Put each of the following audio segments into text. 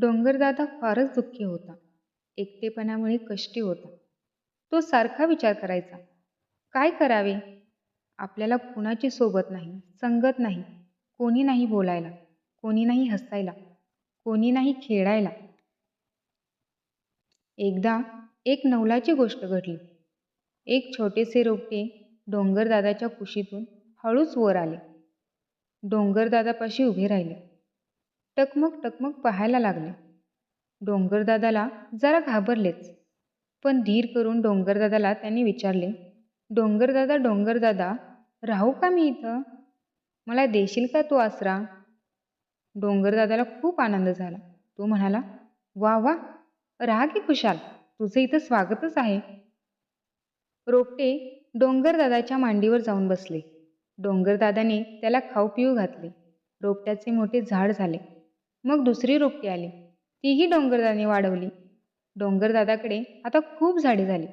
डोंगरदादा फारच दुःखी होता. एकटेपणामुळे कष्टी होता. तो सारखा विचार करायचा काय करावे? आपल्याला कुणाची सोबत नाही संगत नाही कोणी नाही बोलायला कोणी नाही हसायला कोणी नाही खेळायला. एकदा एक नवलाची गोष्ट घडली. एक छोटेसे रोपटे डोंगरदादाच्या कुशीतून हळूच वर आले. डोंगरदादापाशी उभे राहिले. टकमक टकमक पाहायला लागले. डोंगरदादाला जरा घाबरलेच. पण धीर करून डोंगरदादाला त्यांनी विचारले डोंगरदादा डोंगरदादा राहू का मी इथं? मला देशील का तू आसरा? डोंगरदादाला खूप आनंद झाला. तो म्हणाला वा वा राहा की खुशाल तुझं इथं स्वागतच आहे. रोपटे डोंगरदादाच्या मांडीवर जाऊन बसले. डोंगरदादाने त्याला खाऊ पिऊ घातले. रोपट्याचे मोठे झाड झाले. मग दुसरी रोपटी आली. तीही डोंगरदाने वाढवली. डोंगरदादाकडे आता खूप झाडे झाली.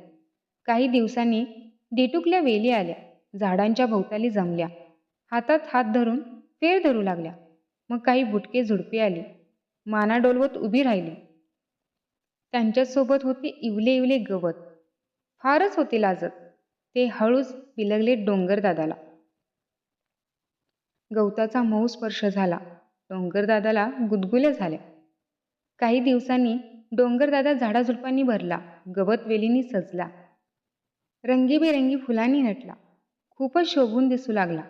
काही दिवसांनी डिटुकल्या वेली आल्या. झाडांच्या भोवताली जमल्या. हातात हात धरून फेर धरू लागल्या. मग काही बुटके झुडपे आली. माना डोलवत उभी राहिली. त्यांच्यासोबत होते इवले इवले गवत. फारच होते लाजत. ते हळूच बिलगले डोंगरदादाला. गवताचा मऊ स्पर्श झाला. डोंगरदादाला गुदगुल्या झाल्या काही दिवसांनी डोंगरदादा झाडाझुडपांनी भरला गवत वेलींनी सजला. रंगीबेरंगी फुलांनी नटला. खूपच शोभून दिसू लागला.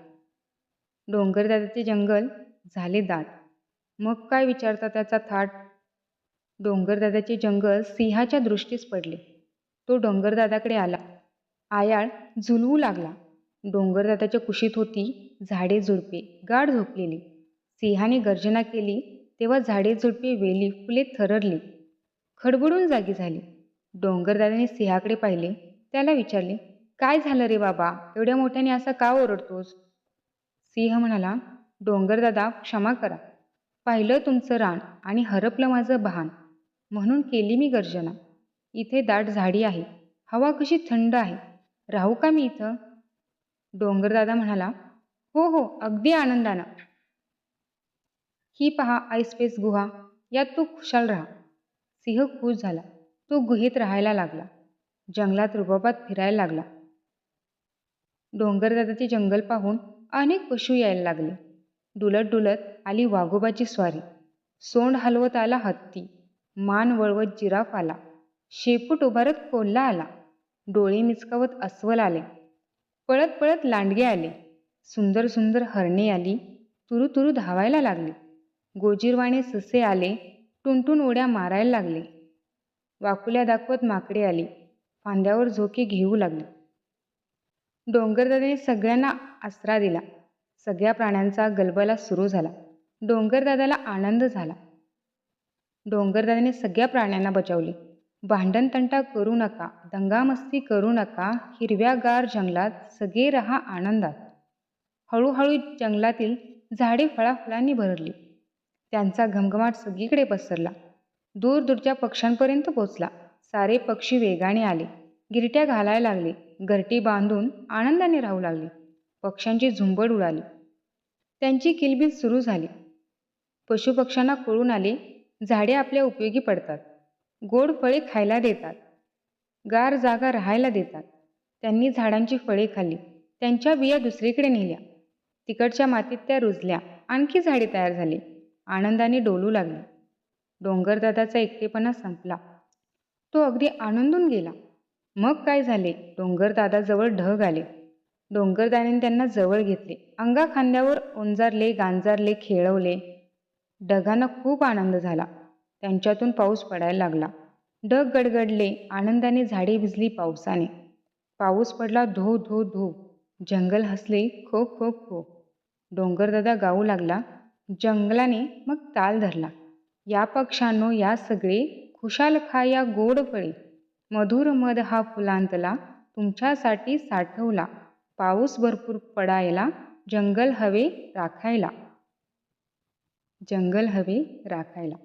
डोंगरदादाचे जंगल झाले दाट. मग काय विचारता त्याचा थाट? डोंगरदादाचे जंगल सिंहाच्या दृष्टीस पडले. तो डोंगरदादाकडे आला. आयाळ झुलवू लागला. डोंगरदादाच्या कुशीत होती झाडे झुडपे गाढ झोपलेली. सिंहाने गर्जना केली तेव्हा झाडे झुडपे वेली फुले थररली. खडबडून जागी झाली. डोंगरदादाने सिंहाकडे पाहिले. त्याला विचारले काय झालं रे बाबा? एवढ्या मोठ्याने असा का ओरडतोस? सिंह म्हणाला डोंगरदादा क्षमा करा. पाहिलं तुमचं रान आणि हरपलं माझं बहान म्हणून केली मी गर्जना. इथे दाट झाडी आहे. हवा कशी थंड आहे. राहू का मी इथं? डोंगरदादा म्हणाला हो हो अगदी आनंदानं. ही पहा आईस्पेस गुहा. यात तू खुशाल राहा. सिंह खुश झाला. तो गुहेत राहायला लागला. जंगलात रुबाबात फिरायला लागला. डोंगरदादाचे जंगल पाहून अनेक पशु यायला लागले. डुलत डुलत आली वाघोबाची स्वारी. सोंड हलवत आला हत्ती. मान वळवत जिराफ आला. शेपूट उभारत कोल्हा आला. डोळे मिचकावत अस्वल आले. पळत पळत लांडगे आले. सुंदर सुंदर हरणे आली. तुरु तुरु धावायला लागली. गोजीरवाणे ससे आले टुनटुन उड्या मारायला लागले. वाकुल्या दाखवत माकडे आली फांद्यावर झोके घेऊ लागले. डोंगरदादाने सगळ्यांना आसरा दिला. सगळ्या प्राण्यांचा गलबला सुरू झाला. डोंगरदादाला आनंद झाला. डोंगरदादाने सगळ्या प्राण्यांना बचावले. भांडणतंटा करू नका दंगामस्ती करू नका हिरव्यागार जंगलात सगळे रहा आनंदात. हळूहळू जंगलातील झाडे फळाफळांनी भरली. त्यांचा घमघमाट सगळीकडे पसरला. दूर दूरच्या पक्ष्यांपर्यंत पोचला सारे पक्षी वेगाने आले. गिरट्या घालायला लागले. घरटी बांधून आनंदाने राहू लागले. पक्ष्यांची झुंबड उडाली. त्यांची किलबिल सुरू झाली. पशुपक्ष्यांना कळून आले. झाडे आपल्या उपयोगी पडतात. गोड फळे खायला देतात. गार जागा राहायला देतात. त्यांनी झाडांची फळे खाल्ली. त्यांच्या बिया दुसरीकडे नेल्या. तिकडच्या मातीत त्या रुजल्या. आणखी झाडे तयार झाली. आनंदाने डोलू लागली. डोंगरदादाचा एकटेपणा संपला. तो अगदी आनंदून गेला. मग काय झाले? डोंगरदादाजवळ ढग आले. डोंगरदादाने त्यांना जवळ घेतले. अंगा खांद्यावर ओंजारले गांजारले खेळवले. ढगांना खूप आनंद झाला. त्यांच्यातून पाऊस पडायला लागला. ढग गडगडले. आनंदाने झाडे भिजली पावसाने. पाऊस पडला धो धो धो. जंगल हसले खो खो खो. डोंगरदादा गाऊ लागला. जंगलाने मग ताल धरला. या पक्षांनो या सगळे खुशाल खा या गोड फळे. मधुर मध हा फुलांतला तुमच्यासाठी साठवला. पाऊस भरपूर पडायला जंगल हवे राखायला. जंगल हवे राखायला.